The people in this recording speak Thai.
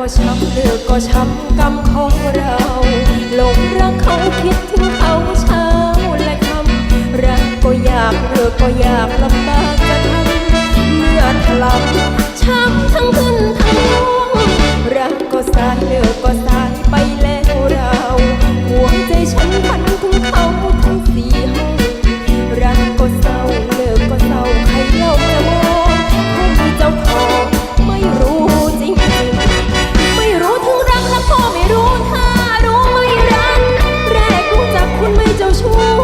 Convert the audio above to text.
ก็ช้ำเลือกก็ช้ำกรรมของเราหลงรักเขาคิดถึงเขาเช้าและค่ำรักก็อยากเลือกก็อยากลำบากจะทำเมื่อทลับช้ำทั้งขึ้นทั้งลงรักก็สายเลือกก็ knows why.